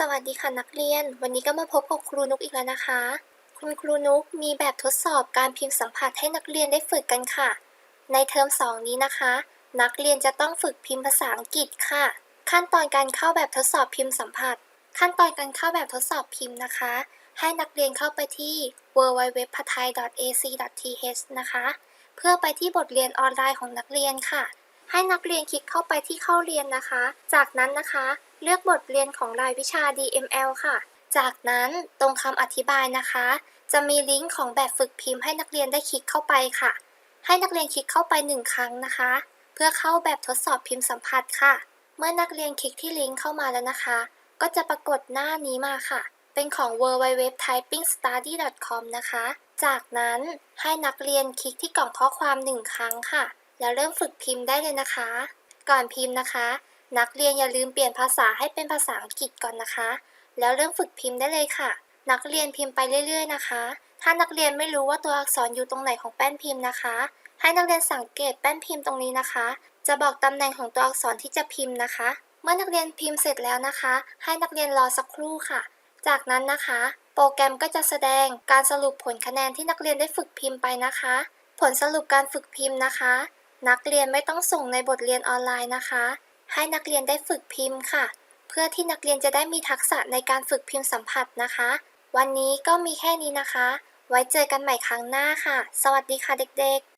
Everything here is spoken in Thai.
สวัสดีค่ะนักเรียน วันนี้ก็มาพบกับครูนุกอีกแล้วนะคะ คุณครูนุกมีแบบทดสอบการพิมพ์สัมผัสให้นักเรียนได้ฝึกกันค่ะ ในเทอม 2 นี้นะคะ นักเรียนจะต้องฝึกพิมพ์ภาษาอังกฤษค่ะ ขั้นตอนการเข้าแบบทดสอบพิมพ์สัมผัส ขั้นตอนการเข้าแบบทดสอบพิมพ์นะคะ ให้นักเรียนเข้าไปที่ www.pathai.ac.th นะคะ เพื่อไปที่บทเรียนออนไลน์ของนักเรียนค่ะ ให้นักเรียนคลิกเข้าไปที่เข้าเรียนนะคะ จากนั้นนะคะ เลือกบทเรียนของรายวิชา DML ค่ะ จากนั้นตรงคำอธิบายนะคะ จะมีลิงก์ของแบบฝึกพิมพ์ให้นักเรียนได้คลิกเข้าไปค่ะ ให้นักเรียนคลิกเข้าไปหนึ่งครั้งนะคะ เพื่อเข้าแบบทดสอบพิมพ์สัมผัสค่ะ เมื่อนักเรียนคลิกที่ลิงก์เข้ามาแล้วนะคะ ก็จะปรากฏหน้านี้มาค่ะ เป็นของ www.typingstudy.com นะคะ จากนั้นให้นักเรียนคลิกที่กล่องข้อความหนึ่งครั้งค่ะ แล้วเริ่มฝึกพิมพ์ได้เลยนะคะ ก่อนพิมพ์นะคะ นักเรียนอย่าลืมเปลี่ยนภาษาให้เป็นภาษาอังกฤษก่อนนะคะ แล้วเริ่มฝึกพิมพ์ได้เลยค่ะ นักเรียนพิมพ์ไปเรื่อย ๆ นะคะ ถ้านักเรียนไม่รู้ว่าตัวอักษรอยู่ตรงไหนของแป้นพิมพ์นะคะ ให้นักเรียนสังเกตแป้นพิมพ์ตรงนี้นะคะ จะบอกตำแหน่งของตัวอักษรที่จะพิมพ์นะคะ เมื่อนักเรียนพิมพ์เสร็จแล้วนะคะ ให้นักเรียนรอสักครู่ค่ะ จากนั้นนะคะ โปรแกรมก็จะแสดงการสรุปผลคะแนนที่นักเรียนได้ฝึกพิมพ์ไปนะคะ ผลสรุปการฝึกพิมพ์นะคะ นักเรียนไม่ต้องส่งในบทเรียนออนไลน์นะคะ ให้นักเรียนได้ฝึกพิมพ์ค่ะ เพื่อที่นักเรียนจะได้มีทักษะในการฝึกพิมพ์สัมผัสนะคะ วันนี้ก็มีแค่นี้นะคะ ไว้เจอกันใหม่ครั้งหน้าค่ะ สวัสดีค่ะเด็กๆ